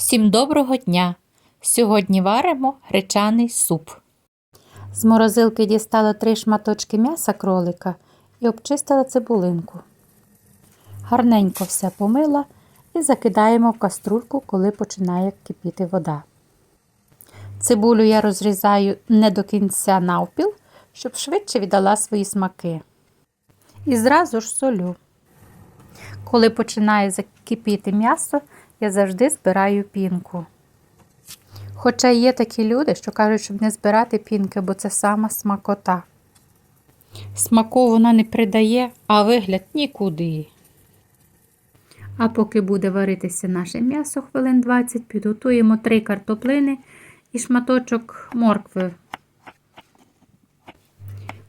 Всім доброго дня! Сьогодні варимо гречаний суп. З морозилки дістала три шматочки м'яса кролика і обчистила цибулинку. Гарненько все помила і закидаємо в каструльку, коли починає кипіти вода. Цибулю я розрізаю не до кінця навпіл, щоб швидше віддала свої смаки. І зразу ж солю. Коли починає закипіти м'ясо, я завжди збираю пінку. Хоча є такі люди, що кажуть, щоб не збирати пінки, бо це сама смакота. Смаку вона не придає, а вигляд нікуди. А поки буде варитися наше м'ясо хвилин 20, підготуємо 3 картоплини і шматочок моркви.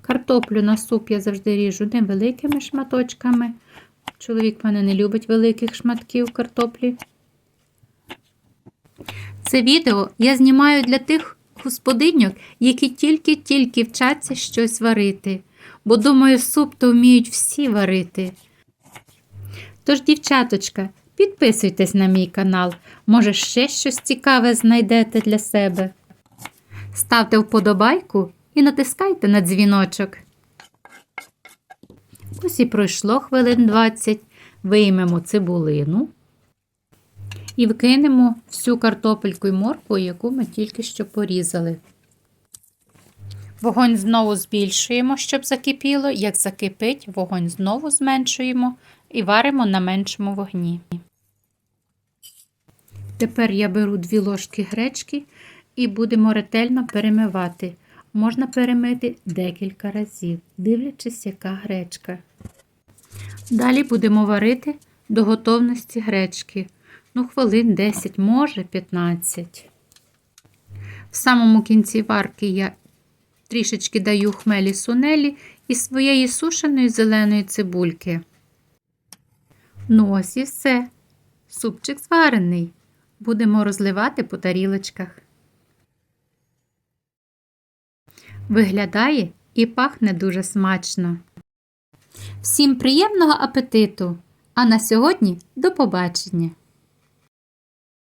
Картоплю на суп я завжди ріжу невеликими шматочками. Чоловік в мене не любить великих шматків картоплі. Це відео я знімаю для тих господиньок, які тільки-тільки вчаться щось варити, бо, думаю, суп то вміють всі варити. Тож, дівчаточка, підписуйтесь на мій канал, може, ще щось цікаве знайдете для себе. Ставте вподобайку і натискайте на дзвіночок. Ось і пройшло хвилин 20. Виймемо цибулину і вкинемо всю картопельку і моркву, яку ми тільки що порізали. Вогонь знову збільшуємо, щоб закипіло. Як закипить, вогонь знову зменшуємо і варимо на меншому вогні. Тепер я беру дві ложки гречки і будемо ретельно перемивати. Можна перемити декілька разів, дивлячись, яка гречка. Далі будемо варити до готовності гречки. Ну, хвилин 10, може 15. В самому кінці варки я трішечки даю хмелі сунелі і своєї сушеної зеленої цибульки. Ну, ось і все. Супчик зварений. Будемо розливати по тарілочках. Виглядає і пахне дуже смачно. Всім приємного апетиту! А на сьогодні до побачення!